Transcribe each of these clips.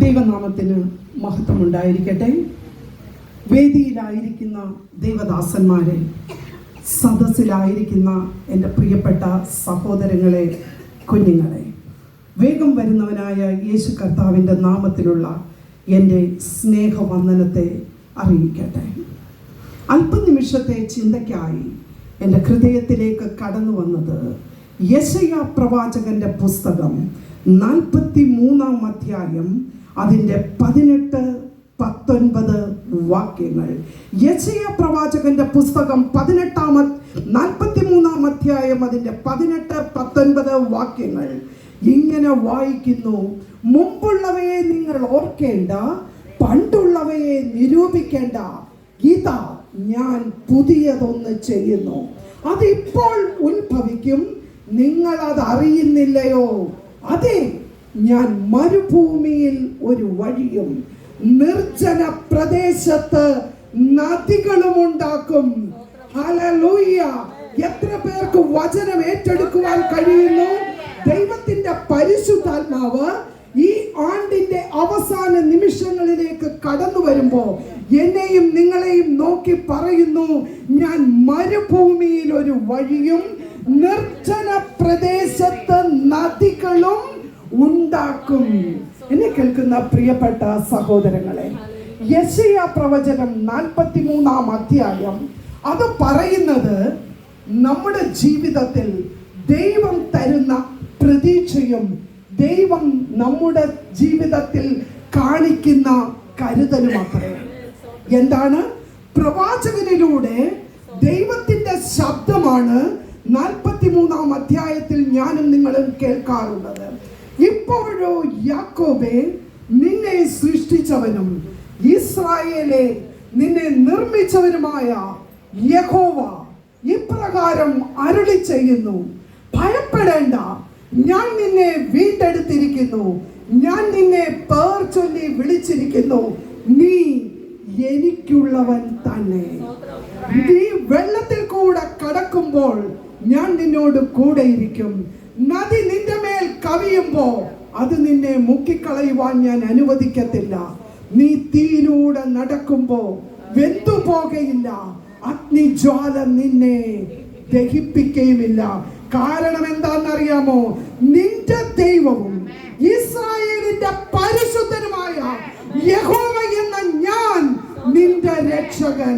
ദൈവനാമത്തിന് മഹത്വമുണ്ടായിരിക്കട്ടെ. വേദിയിലായിരിക്കുന്ന ദൈവദാസന്മാരെ സദസ്സിലായിരിക്കുന്ന എന്റെ പ്രിയപ്പെട്ട സഹോദരങ്ങളെ കുഞ്ഞുങ്ങളെ വേഗം വരുന്നവനായ യേശു കർത്താവിന്റെ നാമത്തിലുള്ള എന്റെ സ്നേഹവന്ദനത്തെ അറിയിക്കട്ടെ. അല്പനിമിഷത്തെ ചിന്തയ്ക്കായി എന്റെ ഹൃദയത്തിലേക്ക് കടന്നു വന്നത് യശയ പ്രവാചകന്റെ പുസ്തകം നാൽപ്പത്തി മൂന്നാം അധ്യായം അതിന്റെ പതിനെട്ട് പത്തൊൻപത് വാക്യങ്ങൾ. യശയ പ്രവാചകന്റെ പുസ്തകം പതിനെട്ടാം നാൽപ്പത്തി മൂന്നാം അധ്യായം അതിന്റെ പതിനെട്ട് പത്തൊൻപത് വാക്യങ്ങൾ. ഇങ്ങനെ വായിക്കുന്നു മുമ്പുള്ളവയെ നിങ്ങൾ ഓർക്കേണ്ട പണ്ടുള്ളവയെ നിരൂപിക്കേണ്ട. ഇതാ ഞാൻ പുതിയതൊന്ന് ചെയ്യുന്നു. അതിപ്പോൾ ഉത്ഭവിക്കും. നിങ്ങൾ അത് അറിയുന്നില്ലയോ? അതെ ഞാൻ മരുഭൂമിയിൽ ഒരു വഴിയും നിർജന പ്രദേശത്ത് നദികളും ഉണ്ടാക്കും എത്ര പേർക്ക് വചനം ഏറ്റെടുക്കുവാൻ കഴിയുന്നു? ദൈവത്തിന്റെ പരിശുദ്ധാത്മാവ് ഈ ആണ്ടിന്റെ അവസാന നിമിഷങ്ങളിലേക്ക് കടന്നു വരുമ്പോ എന്നെയും നിങ്ങളെയും നോക്കി പറയുന്നു ഞാൻ മരുഭൂമിയിൽ ഒരു വഴിയും നിർജന പ്രദേശത്ത് നദികളും ഉണ്ടാക്കും. എന്നെ കേൾക്കുന്ന പ്രിയപ്പെട്ട സഹോദരങ്ങളെ യശയ പ്രവചനം നാൽപ്പത്തി മൂന്നാം അധ്യായം. അത് പറയുന്നത് നമ്മുടെ ജീവിതത്തിൽ ദൈവം തരുന്ന പ്രതീക്ഷയും ദൈവം നമ്മുടെ ജീവിതത്തിൽ കാണിക്കുന്ന കരുതലും അത്രേ എന്താണ്? പ്രവാചകനിലൂടെ ദൈവത്തിന്റെ ശബ്ദമാണ് നാൽപ്പത്തി മൂന്നാം അധ്യായത്തിൽ ഞാനും നിങ്ങളും കേൾക്കാറുള്ളത്. ഇപ്പോഴോ യാക്കോബെ നിന്നെ സൃഷ്ടിച്ചവനും ഇസ്രായേലെ നിന്നെ നിർമ്മിച്ചവനുമായ യഹോവ ഇപ്രകാരം അരുളി ചെയ്യുന്നു. ഭയപ്പെടേണ്ട. ഞാൻ നിന്നെ വീണ്ടെടുത്തിരിക്കുന്നു. ഞാൻ നിന്നെ പേർ ചൊല്ലി വിളിച്ചിരിക്കുന്നു. നീ എനിക്കുള്ളവൻ തന്നെ. നീ വെള്ളത്തിൽ കൂടെ കടക്കുമ്പോൾ ഞാൻ നിന്നോട് കൂടെ ഇരിക്കും നദി നിന്റെ മേൽ കവിയുമ്പോ അത് നിന്നെ മുക്കിക്കളയുവാൻ ഞാൻ അനുവദിക്കത്തില്ല. നീ തീയിലൂടെ നടക്കുമ്പോ വെന്തു പോകയില്ല അഗ്നിജ്വാല നിന്നെ ദഹിപ്പിക്കുകയുമില്ല കാരണം എന്താണെന്നറിയാമോ? നിന്റെ ദൈവവും ഇസ്രായേലിന്റെ പരിശുദ്ധനുമായ യഹോവ എന്ന ഞാൻ നിന്റെ രക്ഷകൻ.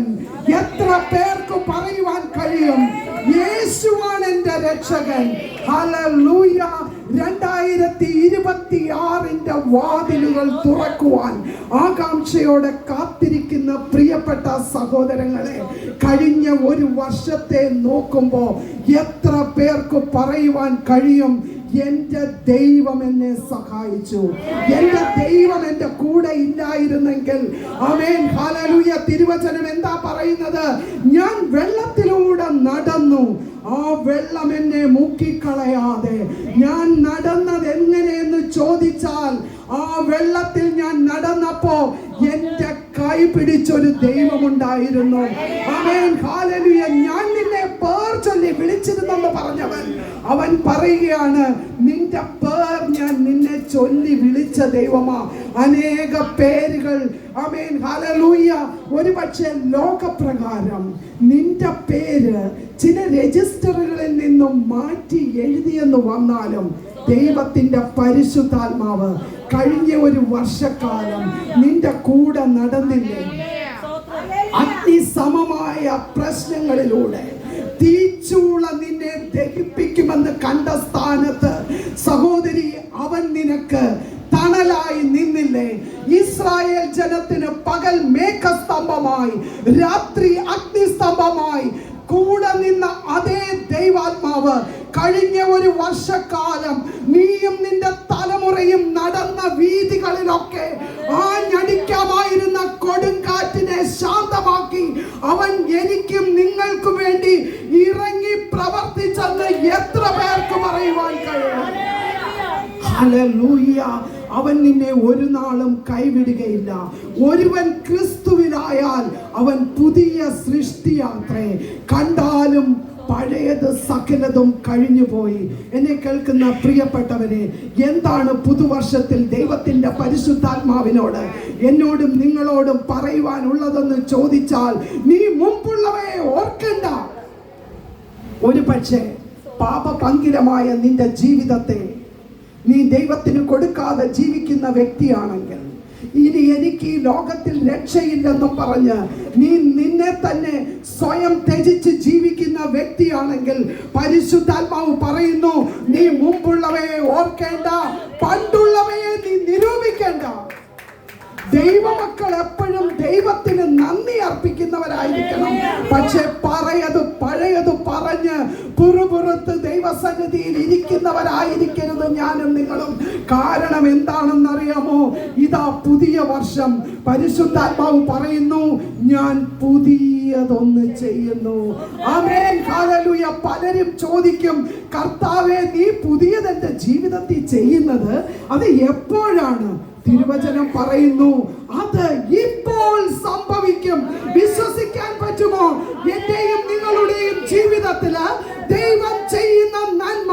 എത്ര പേർക്ക് പറയുവാൻ കഴിയും? രക്ഷകൻ ഹല്ലേലൂയ രണ്ടായിരത്തി ഇരുപത്തി ആറിന്റെ വാതിലുകൾ തുറക്കുവാൻ ആകാംക്ഷയോടെ കാത്തിരിക്കുന്ന പ്രിയപ്പെട്ട സഹോദരങ്ങളെ കഴിഞ്ഞ ഒരു വർഷത്തെ നോക്കുമ്പോൾ എത്ര പേർക്ക് പറയുവാൻ കഴിയും എന്റെ ദൈവം എന്നെ സഹായിച്ചു. എന്റെ ദൈവം എന്റെ കൂടെ ഇല്ലായിരുന്നെങ്കിൽ. അമേൻ ഹാലലൂയ തിരുവചനം എന്താ പറയുന്നത്? ഞാൻ വെള്ളത്തിലൂടെ നടന്നു. ആ വെള്ളം എന്നെ മുക്കിക്കളയാതെ. ഞാൻ നടന്നത് എങ്ങനെയെന്ന് ചോദിച്ചാൽ ആ വെള്ളത്തിൽ ഞാൻ നടന്നപ്പോ എന്റെ കൈ പിടിച്ചൊരു ദൈവമുണ്ടായിരുന്നു. അമേൻ ഹാലലൂയ ഞാൻ പേർ ചൊല്ലി വിളിച്ചിരുന്നെന്ന് പറഞ്ഞവൻ. അവൻ പറയുകയാണ് നിന്റെ പേർ ഞാൻ നിന്നെ ചൊല്ലി വിളിച്ച ദൈവമാ. അനേക പേരുകൾ. അമേൻ ഹലലൂയ ഒരു പക്ഷേ ലോകപ്രകാരം നിന്റെ പേര് ചില രജിസ്റ്ററുകളിൽ നിന്നും മാറ്റി എഴുതിയെന്ന് വന്നാലും ദൈവത്തിന്റെ പരിശുദ്ധാത്മാവ് കഴിഞ്ഞ ഒരു വർഷക്കാലം നിന്റെ കൂടെ നടന്നില്ലേ? അതിസമമായ പ്രശ്നങ്ങളിലൂടെ. തീച്ചൂള നിന്നെ ദഹിപ്പിക്കുമെന്ന് കണ്ട സ്ഥാനത്ത് സഹോദരി അവൻ നിനക്ക് തണലായി നിന്നില്ലേ? ഇസ്രായേൽ ജനത്തിന് പകൽ മേഘസ്തംഭമായി രാത്രി അഗ്നിസ്തംഭമായി കൂടെ നിന്ന അതേ ദൈവാത്മാവ് കഴിഞ്ഞ ഒരു വർഷക്കാലം നീയും നിന്റെ തലമുറയും നടന്ന വീതികളിലൊക്കെ ആഞ്ഞടിക്കാമായിരുന്ന കൊടുങ്കാറ്റിനെ ശാന്തമാക്കി അവൻ എനിക്കും നിങ്ങൾക്കും വേണ്ടി ഇറങ്ങി പ്രവർത്തിച്ചെന്ന് എത്ര പേർക്ക് പറയുവാൻ കഴിയും? അവൻ നിന്നെ ഒരു നാളും കൈവിടുകയില്ല. ഒരുവൻ ക്രിസ്തുവിലായാൽ അവൻ പുതിയ സൃഷ്ടിയാത്രേ. കണ്ടാലും പഴയത് സകലതും കഴിഞ്ഞുപോയി. എന്നെ കേൾക്കുന്ന പ്രിയപ്പെട്ടവരെ എന്താണ് പുതുവർഷത്തിൽ ദൈവത്തിന്റെ പരിശുദ്ധാത്മാവിനോട് എന്നോടും നിങ്ങളോടും പറയുവാനുള്ളതെന്ന് ചോദിച്ചാൽ നീ മുമ്പുള്ളവയെ ഓർക്കണ്ട. ഒരു പക്ഷേ പാപപങ്കിലമായ നിന്റെ ജീവിതത്തെ നീ ദൈവത്തിന് കൊടുക്കാതെ ജീവിക്കുന്ന വ്യക്തിയാണെങ്കിൽ ഇനി എനിക്ക് ഈ ലോകത്തിൽ രക്ഷയില്ലെന്നും പറഞ്ഞ് നീ നിന്നെ തന്നെ സ്വയം ത്യജിച്ച് ജീവിക്കുന്ന വ്യക്തിയാണെങ്കിൽ പരിശുദ്ധാത്മാവ് പറയുന്നു നീ മുമ്പുള്ളവയെ ഓർക്കേണ്ട പണ്ടുള്ളവയെ നീ നിരൂപിക്കേണ്ട. ദൈവമക്കൾ എപ്പോഴും ദൈവത്തിന് നന്ദി അർപ്പിക്കുന്നവരായിരിക്കണം. പക്ഷെ പറയത് പഴയത് പറഞ്ഞ് പുറപുറത്ത് ദൈവസന്നിധിയിൽ ഇരിക്കുന്നവരായിരിക്കരുത് ഞാനും നിങ്ങളും. കാരണം എന്താണെന്ന് അറിയാമോ ഇതാ പുതിയ വർഷം. പരിശുദ്ധാത്മാവ് പറയുന്നു ഞാൻ പുതിയതൊന്ന് ചെയ്യുന്നു. ആമേൻ. പലരും ചോദിക്കും കർത്താവെ നീ പുതിയത് എന്റെ ജീവിതത്തിൽ ചെയ്യുന്നത് അത് എപ്പോഴാണ്? തിരുവചനം പറയുന്നു അത് ഇപ്പോൾ സംഭവിക്കും. വിശ്വസിക്കാൻ പറ്റുമോ? എന്റെയും നിങ്ങളുടെയും ജീവിതത്തിൽ ദൈവം ചെയ്യുന്ന നന്മ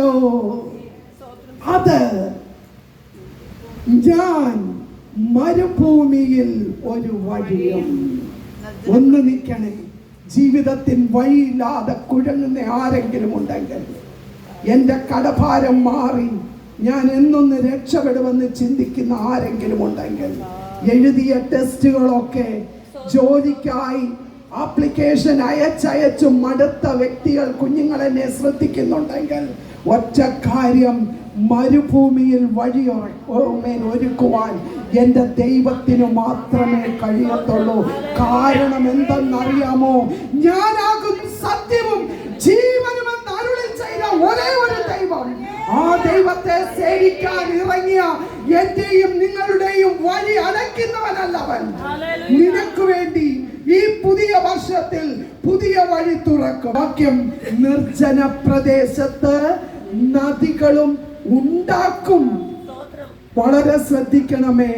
അറിയുന്നില്ലല്ലോ അത് ഞാൻ മരുഭൂമിയിൽ ഒരു വഴിയും ഒന്ന് നിൽക്കണേ. ജീവിതത്തിൽ വഴിയില്ലാതെ കുഴങ്ങുന്ന ആരെങ്കിലും ഉണ്ടെങ്കിൽ എന്റെ കടഭാരം മാറി ഞാൻ എന്നൊന്ന് രക്ഷപ്പെടുമെന്ന് ചിന്തിക്കുന്ന ആരെങ്കിലും ഉണ്ടെങ്കിൽ എഴുതിയ ടെസ്റ്റുകളൊക്കെ ജോലിക്കായി ആപ്ലിക്കേഷൻ അയച്ചയച്ചു മടുത്ത വ്യക്തികൾ കുഞ്ഞുങ്ങൾ എന്നെ ശ്രദ്ധിക്കുന്നുണ്ടെങ്കിൽ ഒറ്റ കാര്യം മരുഭൂമിയിൽ വഴി ഒരുക്കുവാൻ എന്റെ ദൈവത്തിന് മാത്രമേ കഴിയത്തുള്ളൂ. കാരണം എന്തെന്നറിയാമോ? ഞാനാകും സത്യവും ജീവനും അരുളി ചെയ്ത ഒരേ ഒരു ദൈവം. ആ ദൈവത്തെ സേവിക്കാൻ ഇറങ്ങിയ എന്റെയും നിങ്ങളുടെയും വഴി അടയ്ക്കുന്നവനല്ലവൻ നിനക്ക് വേണ്ടി ഈ പുതിയ വർഷത്തിൽ പുതിയ വഴി തുറക്കും. വാക്യം നിർജന പ്രദേശത്ത് നദികളും ഉണ്ടാക്കും. വളരെ ശ്രദ്ധിക്കണമേ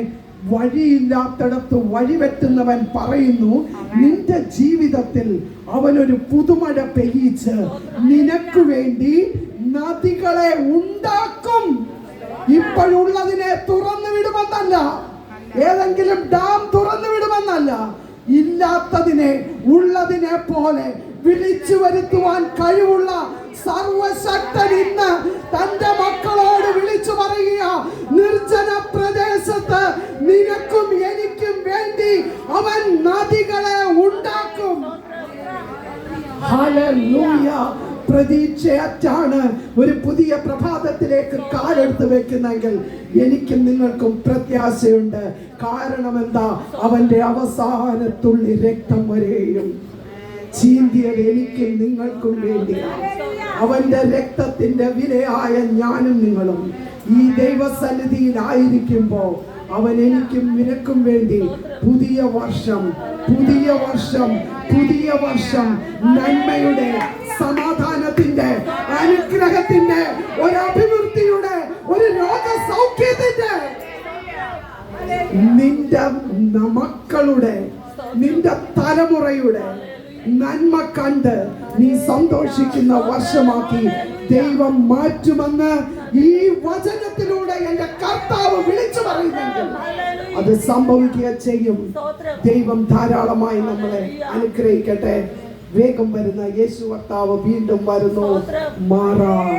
വഴിയില്ലാത്തടത്ത് വഴി വെട്ടുന്നവൻ പറയുന്നു നിന്റെ ജീവിതത്തിൽ അവനൊരു പുതുമഴ പെയ്യിച്ച് നിനക്ക് വേണ്ടി നദികളെ ഉണ്ടാക്കും. ഇപ്പോഴുള്ളതിനെ തുറന്നു വിടുമെന്നല്ല. ഏതെങ്കിലും ഡാം തുറന്നു വിടുമെന്നല്ല. ഇല്ലാത്തതിനെ ഉള്ളതിനെ പോലെ വിളിച്ചു വരുത്തുവാൻ കഴിവുള്ള സർവശക്തൻ ഇന്ന് തന്റെ മക്കളോട് വിളിച്ചു പറയുക നിർജന പ്രദേശത്ത് നിനക്കും എനിക്കും വേണ്ടി അവൻ നദികളെ ഉണ്ടാക്കും. ഹല്ലേലൂയ. പ്രതീക്ഷയറ്റാണ് ഒരു പുതിയ പ്രഭാതത്തിലേക്ക് കാലെടുത്ത് വെക്കുന്നെങ്കിൽ എനിക്കും നിങ്ങൾക്കും പ്രത്യാശയുണ്ട്. കാരണം എന്താ? അവന്റെ അവസാനത്തുള്ളി രക്തം വരെയും ചീന്തിയത് എനിക്കും നിങ്ങൾക്കും വേണ്ടിയാണ്. അവന്റെ രക്തത്തിന്റെ വിലയായ ഞാനും നിങ്ങളും ഈ ദൈവസന്നിധിയിലായിരിക്കുമ്പോ അവൻ എനിക്കും നിനക്കും വേണ്ടി പുതിയ വർഷം പുതിയ വർഷം പുതിയ വർഷം നന്മയുടെ സമാധാനത്തിന്റെ അനുഗ്രഹത്തിന്റെ ഒരു അഭിവൃദ്ധിയുടെ ഒരു രോഗസൗഖ്യത്തിന്റെ നിന്റെ ന- മക്കളുടെ നിന്റെ തലമുറയുടെ നന്മ കണ്ട് നീ സന്തോഷിക്കുന്ന വർഷമാക്കി ദൈവം മാറ്റുമെന്ന് ഈ വചനത്തിലൂടെ എന്റെ കർത്താവ് വിളിച്ചു പറയുന്നെങ്കിൽ അത് സംഭവിക്കുക ചെയ്യും. ദൈവം ധാരാളമായി നമ്മളെ അനുഗ്രഹിക്കട്ടെ. വേഗം വരുന്ന യേശു കർത്താവ് വീണ്ടും വരുന്നു. മാറാ.